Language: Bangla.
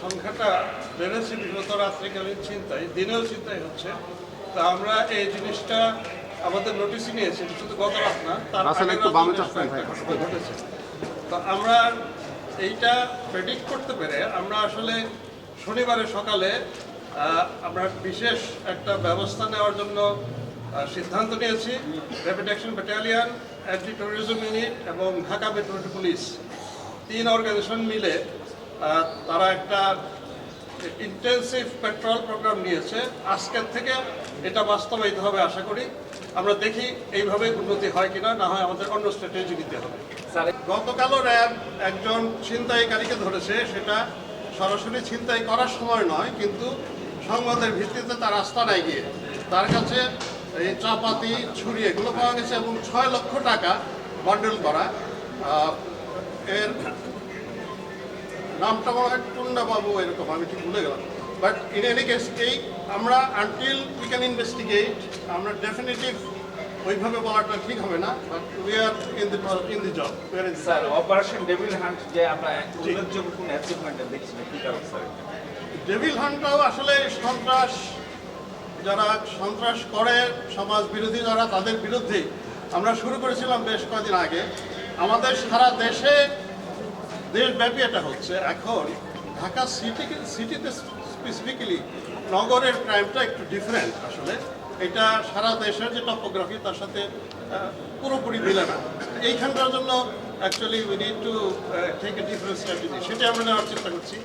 সংখ্যাটা বেড়েছে বিগত রাত্রিকালীন চিন্তায় দিনেও চিন্তায় হচ্ছে। তা আমরা এই জিনিসটা আমাদের নোটিশে নিয়েছি শুধু গত রাত না তার ঘটেছে। তো আমরা এইটা প্রেডিক্ট করতে পেরে আমরা আসলে শনিবারের সকালে আমরা বিশেষ একটা ব্যবস্থা নেওয়ার জন্য সিদ্ধান্ত নিয়েছি। Rapid action battalion anti terrorism unit এবং ঢাকা মেট্রোপলিটন পুলিশ তিন অর্গানাইজেশন মিলে তারা একটা ইন্টেন্সিভ পেট্রোল প্রোগ্রাম নিয়েছে। আজকের থেকে এটা বাস্তবায়িত হবে আশা করি। আমরা দেখি এইভাবে উন্নতি হয় কিনা না হয় আমাদের অন্য স্ট্র্যাটেজি নিতে হবে। গতকালও র্যাব একজন ছিনতাইকারীকে ধরেছে সেটা সরাসরি ছিনতাই করার সময় নয় কিন্তু সংবাদের ভিত্তিতে তার আস্তানায় গিয়ে। তার কাছে এই চাপাতি ছুরি এগুলো পাওয়া গেছে এবং ছয় লক্ষ টাকা বান্ডেল করা। এর নামটা মনে হয় টুন্ডা বাবু এরকম আমি ঠিক ভুলে গেলাম। বাট ইন এনি কেস এই আমরা আনটিল উই ক্যান ইনভেস্টিগেট আমরা ডেফিনেটিভ ওইভাবে বলাটা ঠিক হবে না but we are in the in the job we are in sir operation devil hunt যে আমরা উল্লেখযোগ্য কোন অ্যাচিভমেন্টটা দেখছি কি কারণ স্যার ডেভিল হান্টটাও আসলে সন্ত্রাস যারা সন্ত্রাস করে সমাজ বিরোধী যারা তাদের বিরুদ্ধে আমরা শুরু করেছিলাম বেশ কয়েকদিন আগে। আমাদের সারা দেশে দেশব্যাপী এটা হচ্ছে। এখন ঢাকা সিটি সিটিতে স্পেসিফিক্যালি নগরের ক্রাইমটা একটু ডিফারেন্ট আসলে। এটা সারা দেশের যে টপোগ্রাফি তার সাথে পুরোপুরি মিলে না। এইখানটার জন্য actually we need to take a different strategy সেটা আমরা নেওয়ার চেষ্টা করছি।